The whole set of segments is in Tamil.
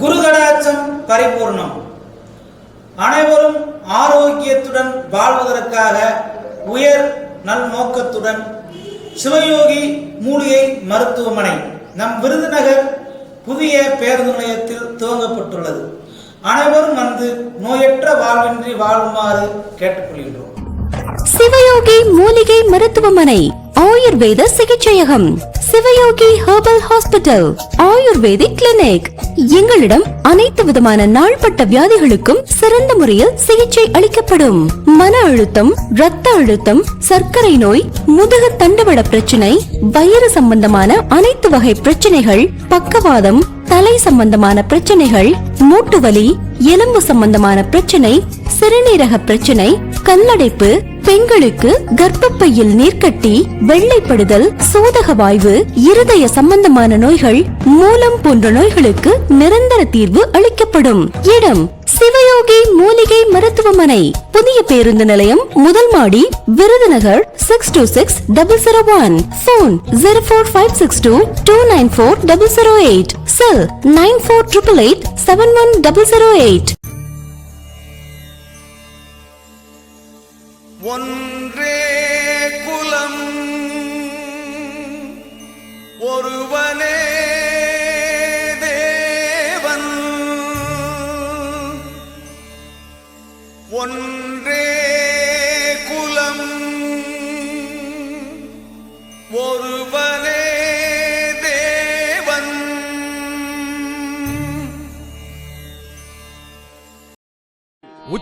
குருகடாச்சம் பரிபூர்ணம். அனைவரும் ஆரோக்கியத்துடன் வாழ்வதற்காக உயர் நல்நோக்கத்துடன் சிவயோகி மூலிகை மருத்துவமனை நம் விருதுநகர் புதிய பேருந்து நிலையத்தில் துவங்கப்பட்டுள்ளது. அனைவரும் வந்து நோயற்ற வாழ்வின்றி வாழுமாறு கேட்டுக்கொள்கின்றோம். சிவயோகி மூலிகை மருத்துவமனை ஆயுர்வேத சிகிச்சையகம். Sivayogi herbal hospital ayurvedic clinic. எங்களிடம் அனைத்து விதமான நாள்பட்ட வியாதிகளுக்கும் சிறந்த முறையில் சிகிச்சை அளிக்கப்படும். மன அழுத்தம் இரத்த அழுத்தம் சர்க்கரை நோய் முதுகு தண்டுவட பிரச்சனை வயிறு சம்பந்தமான அனைத்து வகை பிரச்சனைகள் பக்கவாதம் தலை சம்பந்தமான பிரச்சனைகள் மூட்டு வலி எலும்பு சம்பந்தமான பிரச்சனை சிறுநீரக பிரச்சனை கல்லடைப்பு பெண்களுக்கு கர்ப்பப்பையில் நீர்க்கட்டி வெள்ளைப்படுதல் சோதக வாய்வு இருதய சம்பந்தமான நோய்கள் மூலம் போன்ற நோய்களுக்கு நிரந்தர தீர்வு அளிக்கப்படும். இடம் சிவயோகி மூலிகை மருத்துவமனை. புதிய பேருந்து நிலையம் முதல் மாடி Virudhunagar six two six double zero one phone zero four five six two two nine four double zero eight cell nine four triple eight seven one double zero eight ஒன்றே குலம் ஒருவனே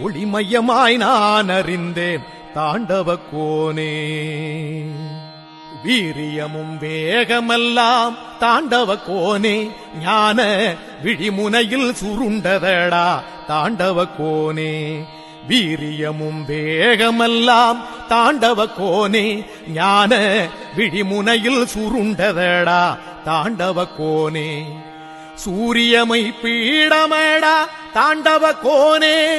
ஒளிமயமாய் நான் அறிந்தேன் தாண்டவ கோனே. வீரியமும் வேகமெல்லாம் தாண்டவ கோனே. ஞான விழிமுனையில் சுருண்டதடா தாண்டவ கோனே. வீரியமும் வேகமெல்லாம் தாண்டவ கோனே. ஞான விழிமுனையில் சுருண்டதடா தாண்டவ கோனே. சூரியமை பீடமடா தாண்டவ கோனே.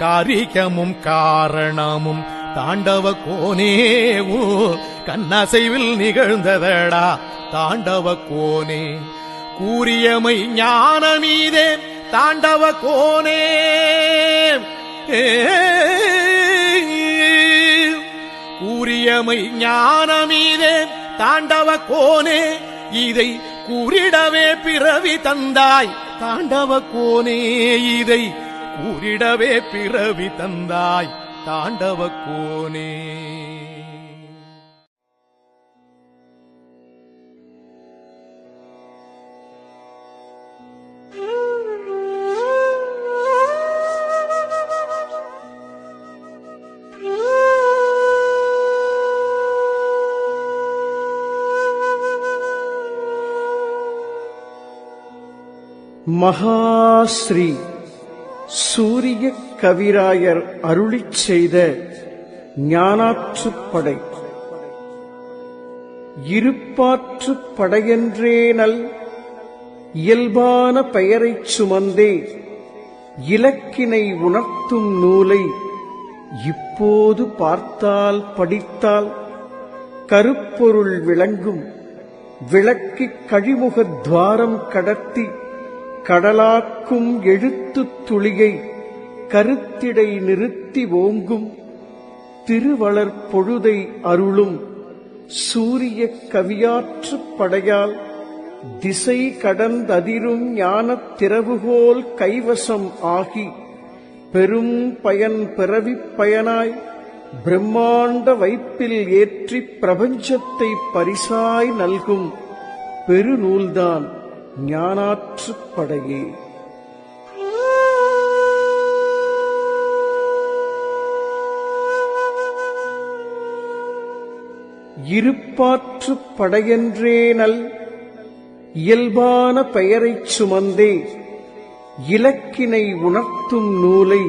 காரிகமும் காரணமும் தாண்டவ கோனேவோ கண்ணசைவில் நிகழ்ந்ததடா தாண்டவ கோனே. கூறியமை ஞானமீதே தாண்டவ கோனே. கூறியமை ஞானமீதே தாண்டவ கோனே. இதை கூறிடவே பிறவி தந்தாய் தாண்டவ கோனே. இதை கூறிடவே பிறவி தந்தாய் தாண்டவ கோனே. மகாஸ்ரீ சூரிய கவிராயர் அருளிச் செய்த ஞானாற்றுப்படை இருப்பாற்றுப் படையென்றேனல் இயல்பான பெயரைச் சுமந்தே இலக்கினை உணர்த்தும் நூலை இப்போது பார்த்தால் படித்தால் கருப்பொருள் விளங்கும். விளக்கிக் கழிமுகத் துவாரம் கடத்தி கடலாக்கும் எழுத்துத் துளியை கருத்திடை நிறுத்தி ஓங்கும் திருவளர் பொழுதை அருளும் சூரிய கவியாற்றுப் படையால் திசை கடந்ததிரும் ஞானத் திறவுகோல் கைவசம் ஆகி பெரும் பயன் பிறவிப் பயனாய் பிரம்மாண்ட வைப்பில் ஏற்றிப் பிரபஞ்சத்தை பரிசாய் நல்கும் பெருநூல்தான். ஞானாற்றுப் படையே. இருப்பாற்றுப் படையென்றேனல் இயல்பான பெயரைச் சுமந்தே இலக்கினை உணர்த்தும் நூலை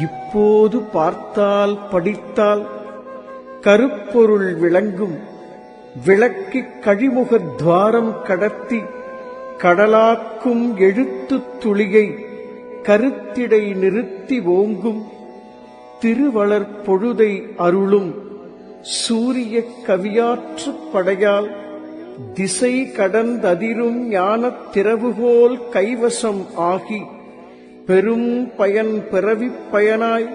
இப்போது பார்த்தால் படித்தால் கருப்பொருள் விளங்கும் விளக்கிக் கழிமுகத் துவாரம் கடத்தி கடலாக்கும் எழுத்துத் துளியை கருத்திடை நிறுத்தி ஓங்கும் திருவளர் பொழுதை அருளும் சூரிய கவியாற்றுப் படையால் திசை கடந்ததிரும் ஞானத் திறவுகோல் கைவசம் ஆகி பெரும் பயன் பிறவிப் பயனாய்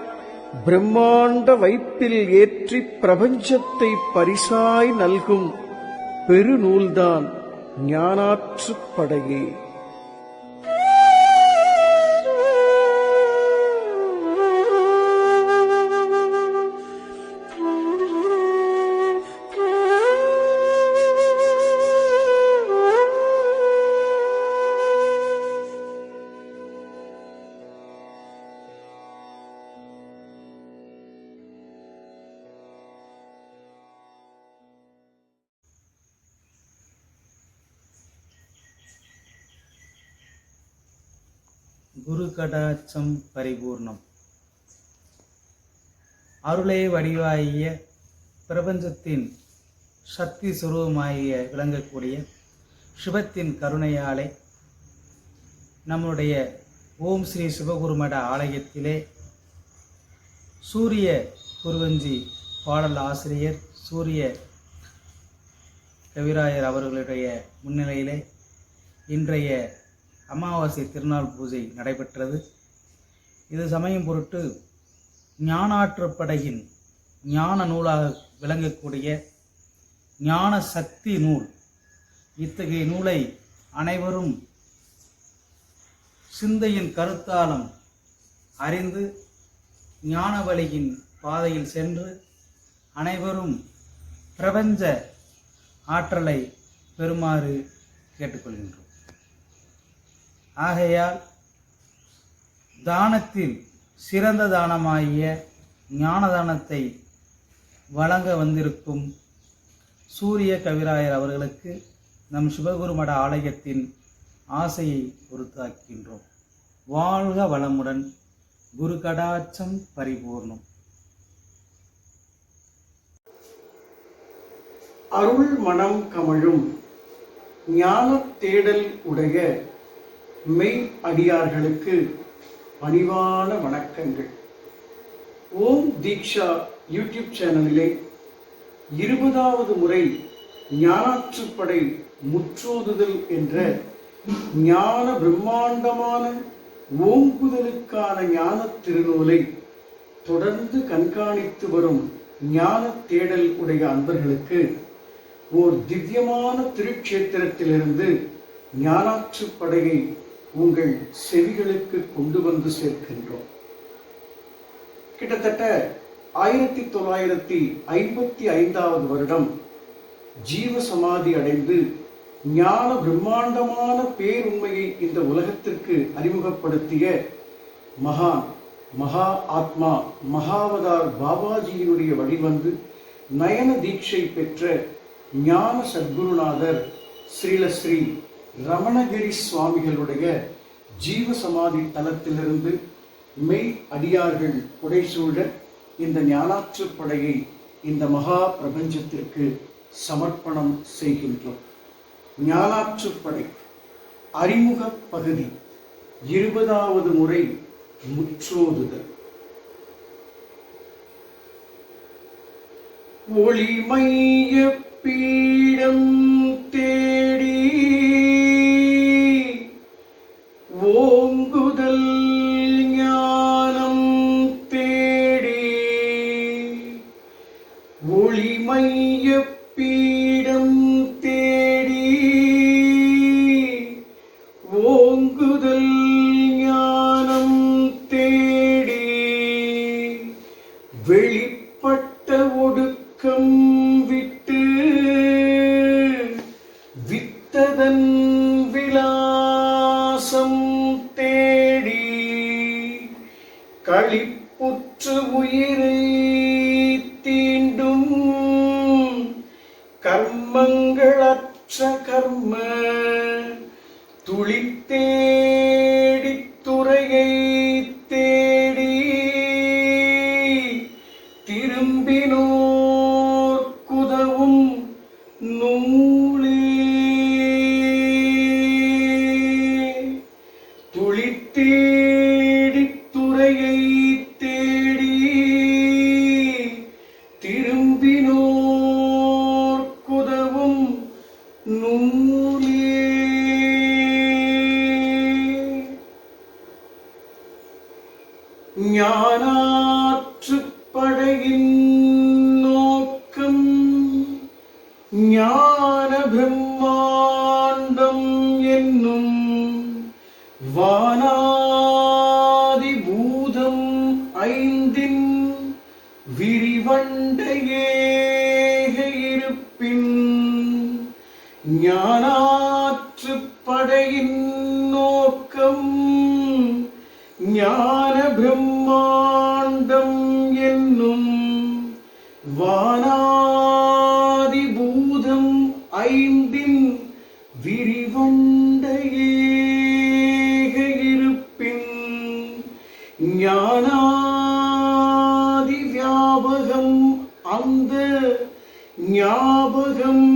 பிரம்மாண்ட வைப்பில் ஏற்றிப் பிரபஞ்சத்தை பரிசாய் நல்கும் பெருநூல்தான். ஞானாற்றுப்படையே குரு கடாட்சம் பரிபூர்ணம். அருளே வடிவாகிய பிரபஞ்சத்தின் சக்தி சுரூபமாகிய விளங்கக்கூடிய சிவத்தின் கருணையாலை நம்முடைய ஓம் ஸ்ரீ சிவகுருமட ஆலயத்திலே சூரிய குருவஞ்சி பாடல் ஆசிரியர் சூரிய கவிராயர் அவர்களுடைய முன்னிலையிலே இன்றைய அமாவாசை திருநாள் பூஜை நடைபெற்றது. இது சமயம் பொருட்டு ஞானாற்றுப்படையின் ஞான நூலாக விளங்கக்கூடிய ஞான சக்தி நூல். இத்தகைய நூலை அனைவரும் சிந்தையின் கருத்தாலும் அறிந்து ஞான வழியின் பாதையில் சென்று அனைவரும் பிரபஞ்ச ஆற்றலை பெறுமாறு கேட்டுக்கொள்கின்றோம். ஆகையால் தானத்தில் சிறந்த தானமாகிய ஞானதானத்தை வழங்க வந்திருக்கும் சூரிய கவிராயர் அவர்களுக்கு நம் சிவகுருமட ஆலயத்தின் ஆசையை பொறுத்தாக்கின்றோம். வாழ்க வளமுடன் குரு கடாட்சம் பரிபூர்ணம். அருள் மனம் கமழும் ஞானத் தேடல் உடைய மெய் அடியார்களுக்கு பணிவான வணக்கங்கள். ஓம் தீக்ஷா யூடியூப் சேனலிலே இருபதாவது முறை ஞானாற்றுப்படை முற்றோதுதல் என்ற ஞான பிரம்மாண்டமான ஓங்குதலுக்கான ஞான திருநூலை தொடர்ந்து கண்காணித்து வரும் ஞான தேடல் உடைய அன்பர்களுக்கு ஓர் திவ்யமான திருட்சேத்திரத்திலிருந்து ஞானாற்றுப்படையை உங்கள் செவிகளுக்கு கொண்டு வந்து சேர்க்கின்றோம். கிட்டத்தட்ட ஆயிரத்தி தொள்ளாயிரத்தி ஐம்பத்தி ஐந்தாவது வருடம் ஜீவ சமாதி அடைந்து ஞான பிரம்மாண்டமான பேருண்மையை இந்த உலகத்திற்கு அறிமுகப்படுத்திய மகான் மகா ஆத்மா மகாவதார் பாபாஜியினுடைய வழிவந்து நயன தீட்சை பெற்ற ஞான சத்குருநாதர் ஸ்ரீலஸ்ரீ ரமணகிரி சுவாமிகளுடைய ஜீவ சமாதி தலத்திலிருந்து மெய் அடியார்கள் புடைசூழ இந்த ஞானாற்று படையை இந்த மகா பிரபஞ்சத்திற்கு சமர்ப்பணம் செய்கின்றோம். ஞானாற்றுப்படை அறிமுக பகுதி இருபதாவது முறை முற்றோதுதல். ஒளிமைய பீடம் தேடி creating ஞான பிரம்மாண்டம் என்னும் வானாதி பூதம் ஐந்தின் விரிவண்டையேக இருப்பின் ஞானாதி வியாபகம் அந்த ஞாபகம்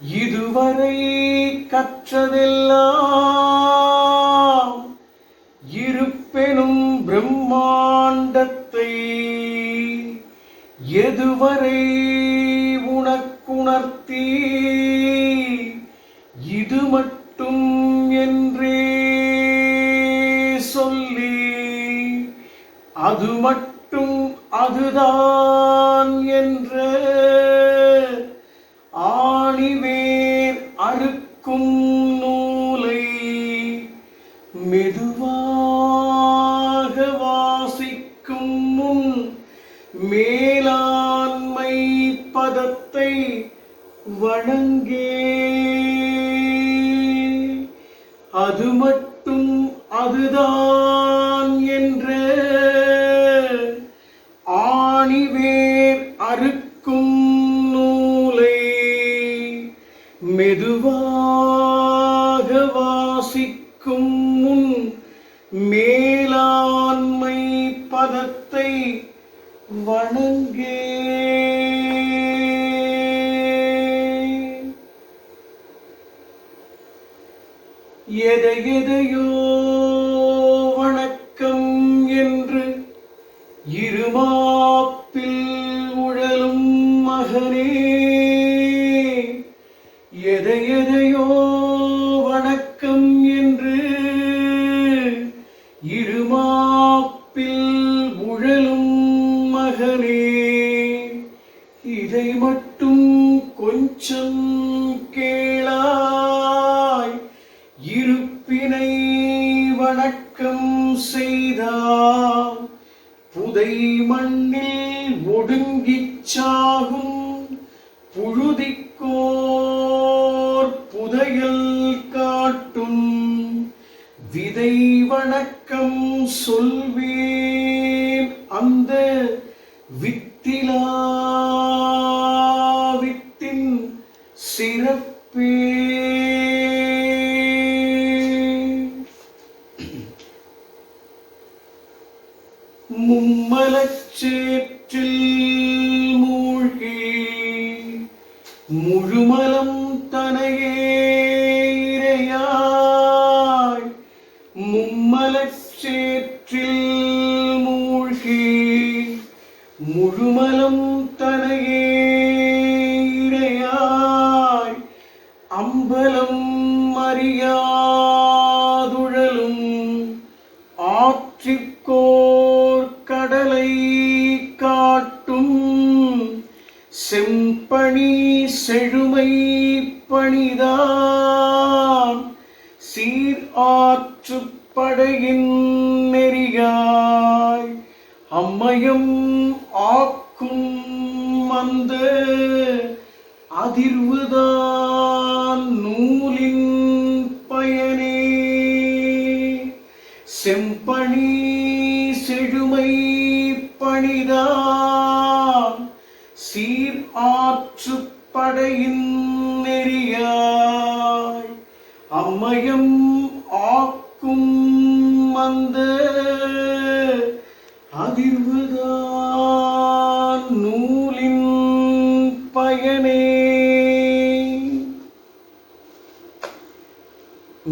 இதுவரை கற்றதெல்லாம் இருப்பெனும் பிரம்மாண்டத்தை எதுவரை உனக்குணர்த்தி இது மட்டும் என்றே சொல்லி அது மட்டும் அதுதான் என்று மெதுவாக வாசிக்கும் முன் மேலாண்மை பதத்தை வணங்கே எதை எதையோ வணக்கம் செய்தால் புதை மண்ணில் ஒடுங்கிச் சாகும் புழுதிக்கோர் புதையல் காட்டும். விதை வணக்கம் சொல்வேன் அந்த வித்திலா வித்தின் சிறப்பு முழுமலம் ஆற்றுப்படையின் நெறியாய் அம்மையும் ஆக்கும் அந்த அதிர்வுதான் நூலின் பயனே. செம்பணி செழுமை பணிதான் சீர் ஆற்று படையின் நெறியாய் அம்மையம் அந்த அதிர்வுதான் நூலின் பயனே.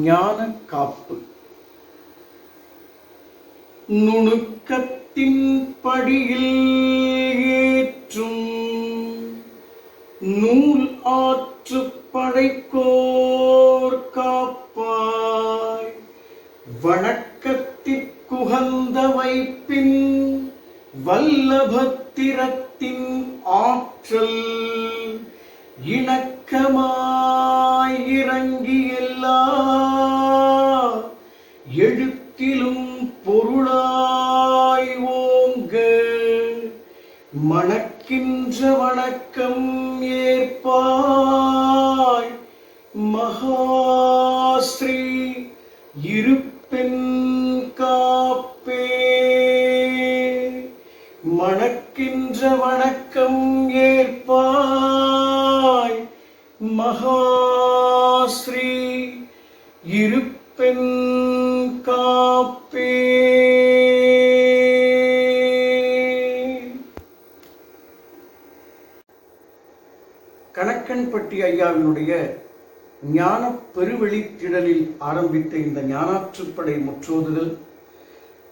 ஞான காப்பு நுணுக்கத்தின் படியில் ஏற்றும் நூல் ஆற்று படைக்கோ வல்லபத்திரத்தின் ஆற்றல் இணக்கமாய் இறங்கி எல்லா எழுத்திலும் பொருளாய் ஓங்க மணக்கின்ற வணக்கம் ஏற்பாய். மகா கணக்கன்பட்டி ஐயாவினுடைய ஞான பெருவெளித்திடலில் ஆரம்பித்த இந்த ஞானாற்றுப்படை முற்றோதுதல்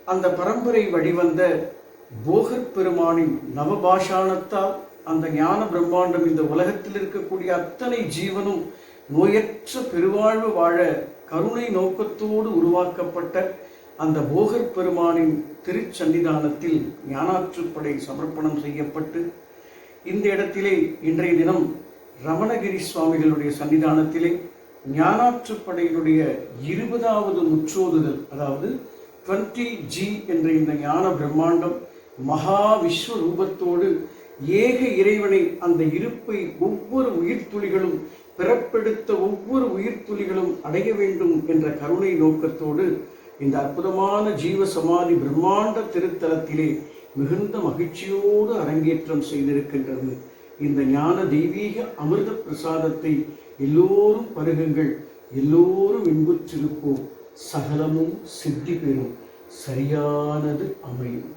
அந்த பரம்பரை வழிவந்த போகர் பெருமானின் நவபாஷாணத்தால் அந்த ஞான பிரம்மாண்டம் இந்த உலகத்தில் இருக்கக்கூடிய அத்தனை ஜீவனும் நோயற்ற பெருவாழ்வு வாழ கருணை நோக்கத்தோடு உருவாக்கப்பட்ட அந்த போகர் பெருமானின் திருச்சன்னிதானத்தில் ஞானாற்றுப்படை சமர்ப்பணம் செய்யப்பட்டு இந்த இடத்திலே இன்றைய தினம் ரமணகிரி சுவாமிகளுடைய சன்னிதானத்திலே ஞானாற்றுப்படையினுடைய இருபதாவது முற்றோதுதல் அதாவது டுவெண்ட்டி ஜி என்ற இந்த ஞான பிரம்மாண்டம் மகா விஸ்வ ரூபத்தோடு ஏக இறைவனை அந்த இருப்பை ஒவ்வொரு உயிர்த்துளிகளும் பிறப்பெடுத்த ஒவ்வொரு உயிர்த்துளிகளும் அடைய வேண்டும் என்ற கருணை நோக்கத்தோடு இந்த அற்புதமான ஜீவ சமாதி பிரம்மாண்ட திருத்தலத்திலே மிகுந்த மகிழ்ச்சியோடு அரங்கேற்றம் செய்திருக்கின்றது. இந்த ஞான தெய்வீக அமிர்த பிரசாதத்தை எல்லோரும் பருகுங்கள். எல்லோரும் இன்புற்றிருப்போம். சகலமும் சித்தி பெறும். சரியானது அமையும்.